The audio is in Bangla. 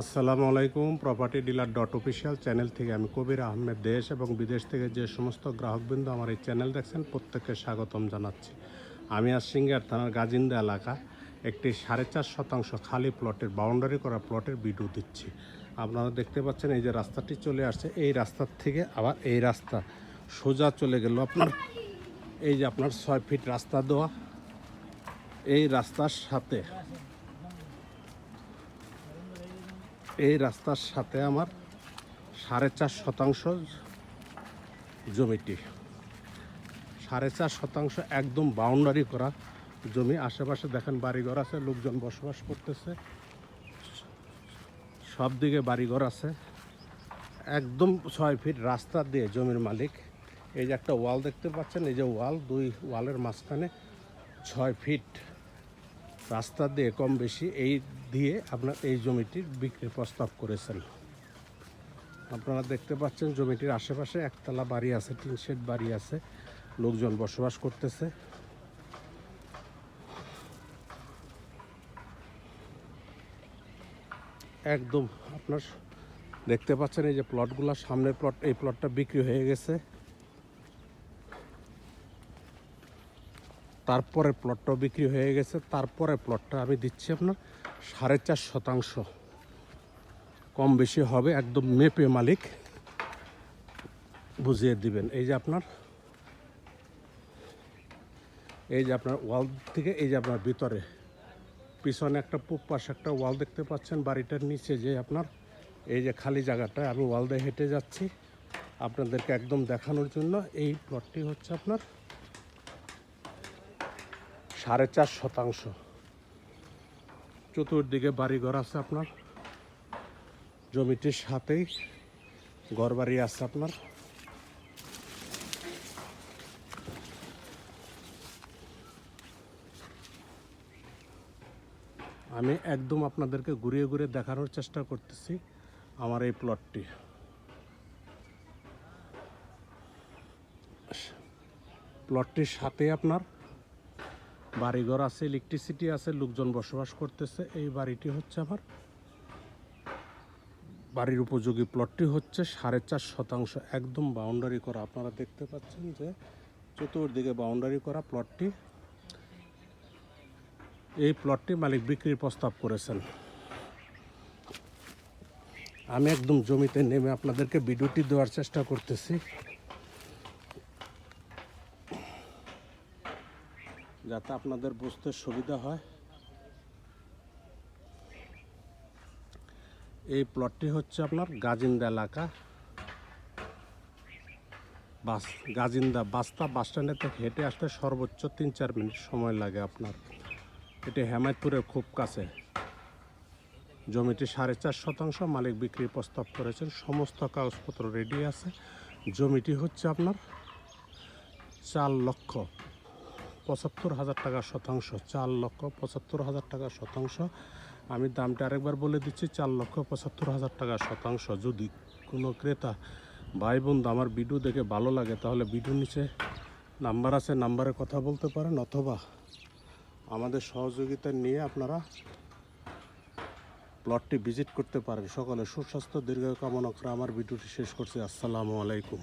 আসসালামু আলাইকুম property dealer dot official channel থেকে আমি কবির আহমেদ। দেশ এবং বিদেশ থেকে যে সমস্ত গ্রাহকবৃন্দ আমার এই চ্যানেল দেখছেন, প্রত্যেককে স্বাগতম জানাচ্ছি। আমি আর সিঙ্গার থানার গাজিন্দা এলাকা একটি সাড়ে চার শতাংশ খালি প্লটের বাউন্ডারি করা প্লটের ভিডিও দিচ্ছি। আপনারা দেখতে পাচ্ছেন এই যে রাস্তাটি চলে আসছে। এই রাস্তার থেকে আবার এই রাস্তা সোজা চলে গেল আপনার, এই যে আপনার ছয় ফিট রাস্তা দেওয়া। এই রাস্তার সাথে এই রাস্তার সাথে আমার সাড়ে চার শতাংশ জমিটি। সাড়ে চার শতাংশ একদম বাউন্ডারি করা জমি। আশেপাশে দেখেন বাড়িঘর আছে, লোকজন বসবাস করতেছে। সব দিকে বাড়িঘর আছে। একদম ছয় ফিট রাস্তা দিয়ে জমির মালিক। এই যে একটা ওয়াল দেখতে পাচ্ছেন, এই যে ওয়াল, দুই ওয়ালের মাঝখানে ছয় ফিট রাস্তা দিয়ে কম বেশি। এই দিয়ে আপনার এই জমিটির বিক্রির প্রস্তাব করেছেন। আপনারা দেখতে পাচ্ছেন জমিটির আশেপাশে একতলা বাড়ি আছে, টিন শেড বাড়ি আছে, লোকজন বসবাস করতেছে। একদম আপনার দেখতে পাচ্ছেন এই যে প্লটগুলো সামনের প্লট এই প্লটটা বিক্রি হয়ে গেছে। তারপরে প্লটটাও বিক্রি হয়ে গেছে। তারপরে প্লটটা আমি দিচ্ছি আপনার সাড়ে চার শতাংশ। কম বেশি হবে, একদম মেপে মালিক বুঝিয়ে দিবেন। এই যে আপনার, এই যে আপনার ওয়াল থেকে, এই যে আপনার ভিতরে। পিছনে একটা পূব পাশে একটা ওয়াল দেখতে পাচ্ছেন, বাড়িটার নিচে যে আপনার, এই যে খালি জায়গাটা আমি ওয়াল দিয়ে হেঁটে যাচ্ছি। আপনাদেরকে একদম দেখানোর জন্য এই প্লটটি হচ্ছে আপনার সাড়ে চার শতাংশ। চতুর্দিকে বাড়িঘর আছে আপনার। জমিটির সাথেই ঘর বাড়ি আছে আপনার। আমি একদম আপনাদেরকে ঘুরিয়ে ঘুরিয়ে দেখানোর চেষ্টা করতেছি আমার এই প্লটটি প্লটটির সাথে আপনার বাড়িঘর আছে ইলেকট্রিসিটি আছে, লোকজন বসবাস করতেছে। এই বাড়িটি হচ্ছে আমার। বাড়ির উপযোগী প্লটটি হচ্ছে সাড়ে চার শতাংশ, একদম বাউন্ডারি করা। আপনারা দেখতে পাচ্ছেন যে চতুর্দিকে বাউন্ডারি করা প্লটটি এই প্লটটি মালিক বিক্রির প্রস্তাব করেছেন। আমি একদম জমিতে নেমে আপনাদেরকে ভিডিওটি দেওয়ার চেষ্টা করতেছি। যাতে আপনাদের বুঝতে সুবিধা হয়। এই প্লটটি হচ্ছে আপনার গাজিন্দা এলাকা। বাস, গাজিন্দা বাস্তা বাস স্ট্যান্ডের থেকে হেঁটে আসতে সর্বোচ্চ তিন চার মিনিট সময় লাগে আপনার। এটি হেমায়তপুরের খুব কাছে। জমিটি সাড়ে চার শতাংশ মালিক বিক্রির প্রস্তাব করেছেন। সমস্ত কাগজপত্র রেডি আছে। জমিটি হচ্ছে আপনার চার লক্ষ পঁচাত্তর হাজার টাকা শতাংশ, চার লক্ষ পঁচাত্তর হাজার টাকা শতাংশ। আমি দামটা আরেকবার বলে দিচ্ছি, চার লক্ষ পঁচাত্তর হাজার টাকা শতাংশ। যদি কোনো ক্রেতা ভাই বন্ধু আমার ভিডিও দেখে ভালো লাগে, তাহলে ভিডিও নিচে নাম্বার আছে, নাম্বারে কথা বলতে পারেন অথবা আমাদের সহযোগিতা নিয়ে আপনারা প্লটটি ভিজিট করতে পারেন। সকলে সুস্বাস্থ্য দীর্ঘ কামনা করে আমার ভিডিওটি শেষ করছি। আসসালামু আলাইকুম।